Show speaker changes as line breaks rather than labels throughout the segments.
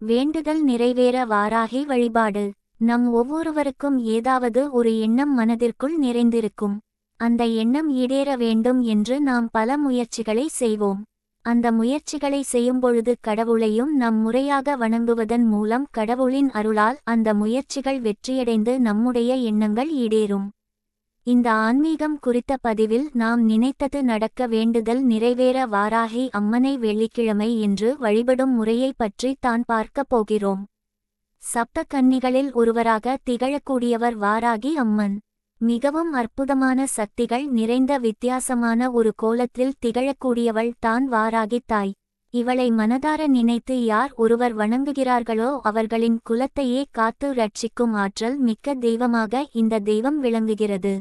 வேண்டுதல் நிறைவேற வாராகி வழிபாடு. நம் ஒவ்வொருவருக்கும் ஏதாவது ஒரு எண்ணம் மனதிற்குள் நிறைந்திருக்கும். அந்த எண்ணம் ஈடேற வேண்டும் என்று நாம் பல முயற்சிகளை செய்வோம். அந்த முயற்சிகளை செய்யும்பொழுது கடவுளையும் நம் முறையாக வணங்குவதன் மூலம் கடவுளின் அருளால் அந்த முயற்சிகள் வெற்றியடைந்து நம்முடைய எண்ணங்கள் ஈடேறும். இந்த ஆன்மீகம் குறித்த பதிவில் நாம் நினைத்தது நடக்க வேண்டுதல் நிறைவேற வாராகி அம்மனை வெள்ளிக்கிழமை என்று வழிபடும் முறையை பற்றி தான் பார்க்கப் போகிறோம். சப்த கன்னிகளில் ஒருவராக திகழக்கூடியவர் வாராகி அம்மன். மிகவும் அற்புதமான சக்திகள் நிறைந்த வித்தியாசமான ஒரு கோலத்தில் திகழக்கூடியவள் தான் வாராகி தாய். இவளை மனதார நினைத்து யார் ஒருவர் வணங்குகிறார்களோ அவர்களின் குலத்தையே காத்து ரட்சிக்கும் ஆற்றல் மிக்க தெய்வமாக இந்த தெய்வம் விளங்குகிறது.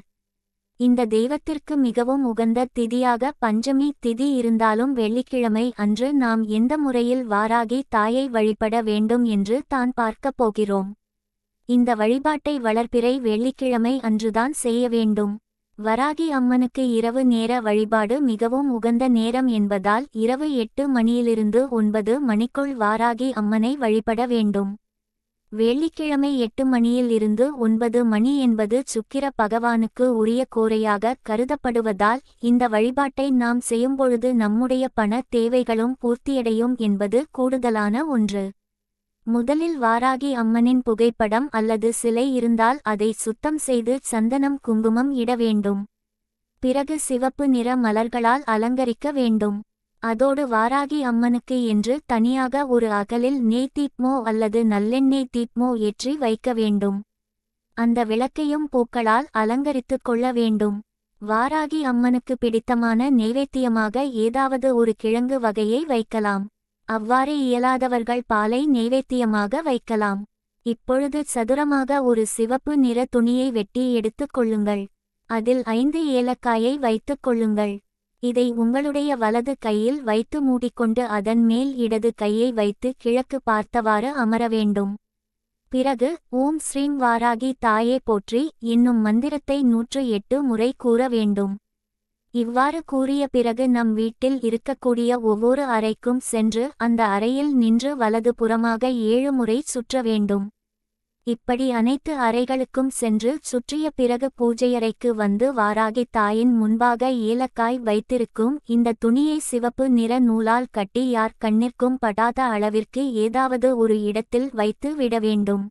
இந்த தெய்வத்திற்கு மிகவும் உகந்த திதியாக பஞ்சமி திதி இருந்தாலும் வெள்ளிக்கிழமை அன்று நாம் எந்த முறையில் வாராகி தாயை வழிபட வேண்டும் என்று தான் பார்க்கப் போகிறோம். இந்த வழிபாட்டை வளர்ப்பிறை வெள்ளிக்கிழமை அன்றுதான் செய்ய வேண்டும். வராகி அம்மனுக்கு இரவு நேர வழிபாடு மிகவும் உகந்த நேரம் என்பதால் இரவு எட்டு மணியிலிருந்து ஒன்பது மணிக்குள் வாராகி அம்மனை வழிபட வேண்டும். வெள்ளிக்கிழமை எட்டு மணியில் இருந்து ஒன்பது மணி என்பது சுக்கிர பகவானுக்கு உரிய கோரையாக கருதப்படுவதால் இந்த வழிபாட்டை நாம் செய்யும்பொழுது நம்முடைய பண தேவைகளும் பூர்த்தியடையும் என்பது கூடுதலான ஒன்று. முதலில் வாராகி அம்மனின் புகைப்படம் அல்லது சிலை இருந்தால் அதை சுத்தம் செய்து சந்தனம் குங்குமம் இட வேண்டும். பிறகு சிவப்பு நிற மலர்களால் அலங்கரிக்க வேண்டும். அதோடு வாராகி அம்மனுக்கு என்று தனியாக ஒரு அகலில் நெய் தீப்மோ அல்லது நல்லெண்ணெய் தீப்மோ ஏற்றி வைக்க வேண்டும். அந்த விளக்கையும் பூக்களால் அலங்கரித்துக் கொள்ள வேண்டும். வாராகி அம்மனுக்கு பிடித்தமான நெய்வேத்தியமாக ஏதாவது ஒரு கிழங்கு வகையை வைக்கலாம். அவ்வாறு இயலாதவர்கள் பாலை நெய்வேத்தியமாக வைக்கலாம். இப்பொழுது சதுரமாக ஒரு சிவப்பு நிற துணியை வெட்டி எடுத்துக் கொள்ளுங்கள். அதில் ஐந்து ஏலக்காயை வைத்துக் கொள்ளுங்கள். இதை உங்களுடைய வலது கையில் வைத்து மூடிக்கொண்டு அதன் மேல் இடது கையை வைத்து கிழக்கு பார்த்தவாறு அமர வேண்டும். பிறகு ஓம் ஸ்ரீம் வாராகி தாயே போற்றி என்னும் மந்திரத்தை நூற்று எட்டு முறை கூற வேண்டும். இவ்வாறு கூறிய பிறகு நம் வீட்டில் இருக்கக்கூடிய ஒவ்வொரு அறைக்கும் சென்று அந்த அறையில் நின்று வலது புறமாக ஏழு முறை சுற்ற வேண்டும். இப்படி அனைத்து அறைகளுக்கும் சென்று சுற்றிய பிறகு பூஜையறைக்கு வந்து வாராகி தாயின் முன்பாக ஏலக்காய் வைத்திருக்கும் இந்த துணியை சிவப்பு நிற நூலால் கட்டி யார் கண்ணிற்கும் படாத அளவிற்கு ஏதாவது ஒரு இடத்தில் வைத்து விட வேண்டும்.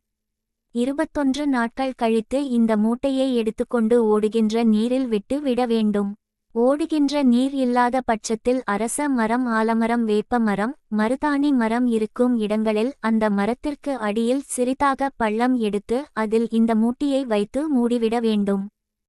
இருபத்தொன்று நாட்கள் கழித்து இந்த மூட்டையை எடுத்துக்கொண்டு ஓடுகின்ற நீரில் விட்டு விட வேண்டும். ஓடுகின்ற நீர் இல்லாத பட்சத்தில் அரச மரம் ஆலமரம் வேப்ப மரம் மருதாணி மரம் இருக்கும் இடங்களில் அந்த மரத்திற்கு அடியில் சிறிதாக பள்ளம் எடுத்து அதில் இந்த மூட்டியை வைத்து மூடிவிட வேண்டும்.